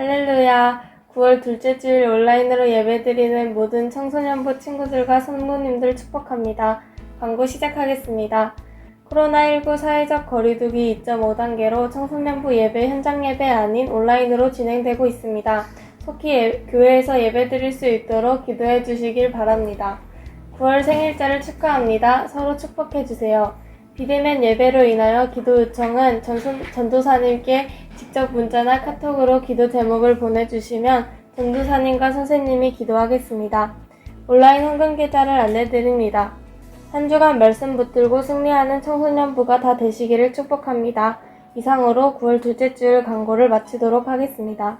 축하합니다. 9월 둘째 주일 온라인으로 예배드리는 모든 청소년부 친구들과 성도님들 축복합니다. 광고 시작하겠습니다. 코로나19 사회적 거리두기 2.5단계로 청소년부 예배 현장 예배 아닌 온라인으로 진행되고 있습니다. 속히 예- 교회에서 예배드릴 수 있도록 기도해 주시길 바랍니다. 9월 생일자를 축하합니다. 서로 축복해 주세요. 비대면 예배로 인하여 기도 요청은 전선- 전도사님께 직접 문자나 카톡으로 기도 제목을 보내주시면 전도사님과 선생님이 기도하겠습니다. 온라인 헌금 계좌를 안내드립니다. 한 주간 말씀 붙들고 승리하는 청소년부가 다 되시기를 축복합니다. 이상으로 9월 둘째 주일 광고를 마치도록 하겠습니다.